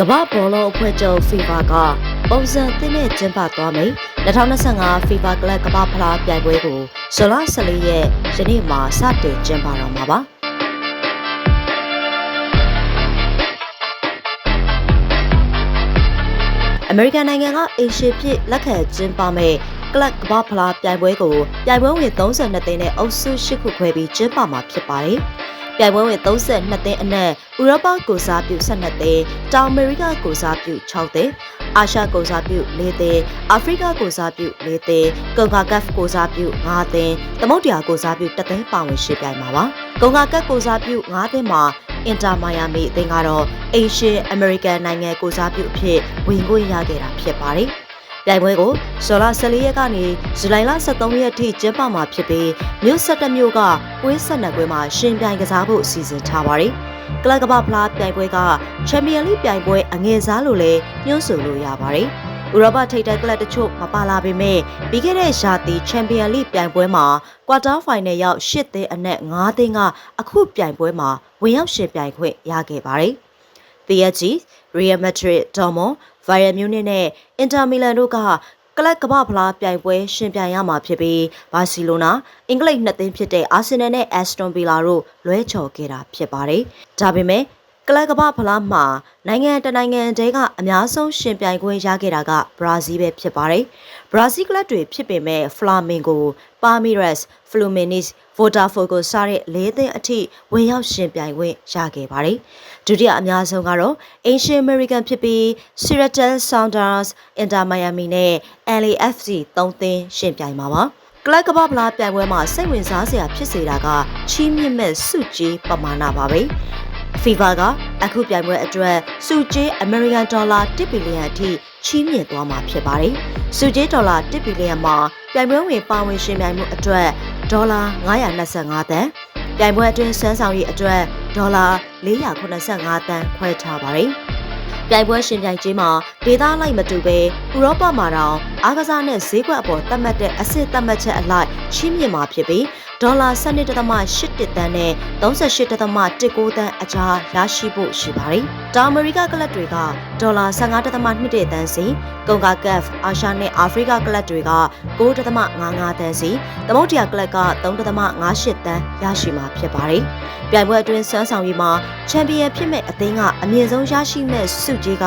ကမ္ဘာဘောလုံးအဖွဲ့ချုပ် FIFA ကပုံစံသစ်နဲ့ကျင်းပသွားမယ်2025 FIFA ကလပ်ကမ္ဘာဖလားပြိုင်ပွဲကိုဇွန်လ14ရက်ယနေ့မှာစတင်ကျင်းပတော့မှာပါအမေရိကန်နိုင်ငံကအေရှဖြစ် လက်ခံကျင်းပမဲ့ကလပ်ကမ္ဘာဖလားပြိုင်ပွဲကိုပြိုင်ပွဲဝင်32သိန်းနဲ့အုပ်စု8ခုခွဲပြီးကျင်းပမှာဖြစ်ပါတယ်။ ပြိုင်ပွဲဝင်32သိန်းအနက်ဥရောပကိုစားပြု12သိန်းတောင်အမေရိကကိုစားပြု6သိန်းအာရှကိုစားပြု4သိန်းအာဖရိကကိုစားပြု4သိန်းကွန်ဂါကက်ကိုစားပြု5သိန်းသမုဒ္ဒရာကိုစားပြု1သိန်းပါဝင်ရှိပြိုင်မှာပါကွန်ဂါကက်ကိုစားပြု5သိန်းမှာအင်တာမိုင်ယာမီအသင်းကတော့အေရှင်းအမေရိကန်နိုင်ငံကိုစားပြုအဖြစ်ဝင်ခွင့်ရခဲ့တာဖြစ်ပါတယ် ပြိုင်ပွဲကိုဇွန်လ14ရက်ကနေဇူလိုင်လ23ရက်ထိကျင်းပမှာဖြစ်ပြီးမြို့17မြို့ကကွင်းဆက်နှစ်ကွင်းမှာရှင်ပြိုင်ကစားဖို့စီစဉ်ထားပါတယ်။ကလပ်ကမ္ဘာဖလားပြိုင်ပွဲကချန်ပီယံလိပြိုင်ပွဲအငယ်စားလို့လည်းညွှန်းဆိုလို့ရပါတယ်။ဥရောပထိပ်တန်းကလပ်တချို့မပါလာပေမဲ့ပြီးခဲ့တဲ့ရာသီချန်ပီယံလိပြိုင်ပွဲမှာကွာတာဖိုင်နယ်ရောက်၈သင်းအနက်၅သင်းကအခုပြိုင်ပွဲမှာဝင်ရောက်ရှင်ပြိုင်ခွင့်ရခဲ့ပါတယ်။ PSG, Real Madrid, Dortmund, Bayern Munich နဲ့ Inter Milan တို့ကကလပ်ကမ္ဘာဖလားပြိုင်ပွဲရှင်ပြိုင်ရမှာဖြစ်ပြီးဘာစီလိုနာအင်္ဂလိပ်နှစ်သင်းဖြစ်တဲ့အာဆင်နယ်နဲ့အက်စတွန်ဗီလာတို့လွဲချော်ခဲ့တာဖြစ်ပါတယ်။ဒါပေမဲ့ ကလပ်ကမ္ဘာဖလားမှာနိုင်ငံတနိုင်ငံတည်းကအများဆုံးရှင်ပြိုင်ခွင့်ရခဲ့တာကဘရာဇီးပဲဖြစ်ပါတယ်။ဘရာဇီးကလပ်တွေဖြစ်ပေမဲ့ဖလာမင်ဂို၊ပါမီရက်စ်၊ဖလူမီနစ်ဗိုတာဖိုကိုစားတဲ့၄သင်းအထိဝင်ရောက်ရှင်ပြိုင်ခွင့်ရခဲ့ပါတယ်။ဒုတိယအများဆုံးကတော့ Asian American ဖြစ်ပြီး Seattle Sounders, Inter Miami နဲ့ LAFC ၃သင်းရှင်ပြိုင်မှာပါ။ကလပ်ကမ္ဘာဖလားပြိုင်ပွဲမှာစိတ်ဝင်စားစရာဖြစ်စေတာကချီးမြှင့်မဲ့စုကြီးပမာဏပါပဲ။ FIFA ကအခုပြိုင်ပွဲအတွက်စုကြေး American Dollar 1ဘီလီယံအထိချီးမြှင့်သွားမှာဖြစ်ပါတယ်။စုကြေးဒေါ်လာ1ဘီလီယံမှာပြိုင်ပွဲဝင်ပါဝင်ရှင်ပြိုင်မှုအတွက်ဒေါ်လာ925သန်းပြိုင်ပွဲအတွင်းစမ်းဆောင်ရေးအတွက်ဒေါ်လာ485သန်းခွဲထားပါတယ်။ပြိုင်ပွဲရှင်ပြိုင်ခြင်းမှာ ဒေသလိုက်မတူပဲဥရောပမှာတောင်အားကစားနဲ့ဈေးကွက်အပေါ်သတ်မှတ်တဲ့အဆင့်သတ်မှတ်ချက်အလိုက်ချီးမြှင့်မှာဖြစ်ပြီးဒေါ်လာ12.8တန်းနဲ့38.19တန်းအကြားရရှိဖို့ရှိပါတယ်။တောင်အမေရိကကလပ်တွေကဒေါ်လာ15.2တန်းစီကွန်ဂါကက်ဖ်အာရှနဲ့အာဖရိကကလပ်တွေက9.55တန်းစီသမုဒ္ဒရာကလပ်က3.58တန်းရရှိမှာဖြစ်ပါတယ်။ပြိုင်ပွဲအတွင်းစွမ်းဆောင်ရည်မှာချန်ပီယံဖြစ်မဲ့အသင်းကအမြင့်ဆုံးရရှိမဲ့စုကြီးက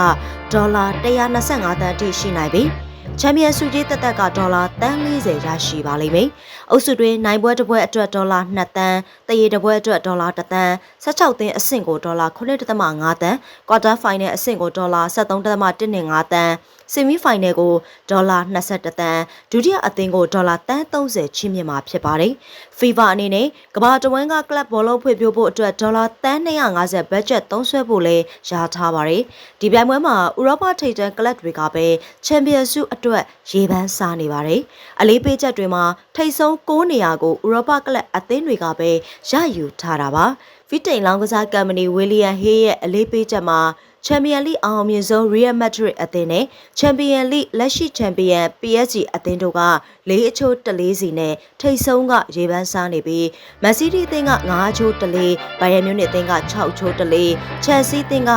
ဒေါ်လာ125တန်းအထိရှိနိုင်ပြီး ချန်ပီယံဆုကြေးတက်တက်ကဒေါ်လာတန်း40ရရှိပါလိမ့်မယ်။အုပ်စုတွင်းနိုင်ပွဲတစ်ပွဲအတွက်ဒေါ်လာ2တန်း၊တရေတစ်ပွဲအတွက်ဒေါ်လာ1တန်း၊16သင်းအဆင့်ကိုဒေါ်လာ9.5တန်း၊ကွာတာဖိုင်နယ်အဆင့်ကိုဒေါ်လာ73.15တန်းဆီမီဖိုင်နယ်ကိုဒေါ်လာ22တန်းဒုတိယအသင်းကိုဒေါ်လာတန်း30ချီးမြှင့်မှာဖြစ်ပါတယ်။ FIFA အနေနဲ့ကမ္ဘာတဝန်းကကလပ်ဘောလုံးဖွံ့ဖြိုးဖို့အတွက်ဒေါ်လာတန်း250ဘတ်ဂျက်သုံးစွဲဖို့လည်းယာထားပါတယ်။ဒီပြိုင်ပွဲမှာဥရောပထိပ်တန်းကလပ်တွေကပဲချန်ပီယံဆုအတွက်ရေပန်းစားနေပါတယ်။အလေးပေးချက်တွေမှာထိပ်ဆုံး6နေရာကိုဥရောပကလပ်အသင်းတွေကပဲရယူထားတာပါ။ဗီတိန်လောင်းကစားကမ္ပဏီဝီလီယံဟေးရဲ့အလေးပေးချက်မှာချန်ပီယံလိအောင်အမြင့်ဆုံး Real Madrid အသင်းနဲ့ချန်ပီယံလိလက်ရှိချန်ပီယံ PSG အသင်းတို့က၄အချိုးတလေးစီနဲ့ထိတ်ဆုံးကရေပန်းစားနေပြီးမန်စီးတီးအသင်းက၅အချိုးတလေးဘိုင်ယန်မြူးနစ်အသင်းက6အချိုးတလေးချယ်ဆီအသင်းက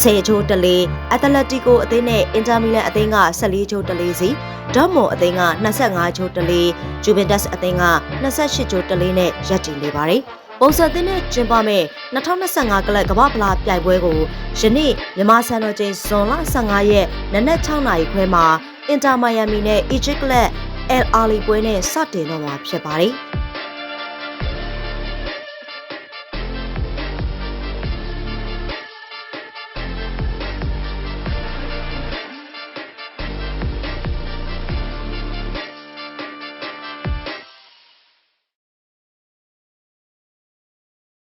10အချိုးတလေးအက်တလက်တီကိုအသင်းနဲ့အင်တာမီလန်အသင်းက14ချိုးတလေးစီဒေါ့မွန်အသင်းက25ချိုးတလေးဂျူဗင်တက်စ်အသင်းက28ချိုးတလေးနဲ့ရပ်တည်နေပါတယ်ပုံစံသင်းနဲ့ကျင်းပမဲ့2025ကလပ်ကမ္ဘာဖလားပြိုင်ပွဲကိုယနေ့မြန်မာစံတော်ချိန်ဇွန်လ15ရက်နနက်6နာရီခွဲမှာအင်တာမိုင်ယာမီနဲ့အီဂျစ်ကလပ်အယ်အာလီပွဲနဲ့စတင်တော့မှာဖြစ်ပါတယ်။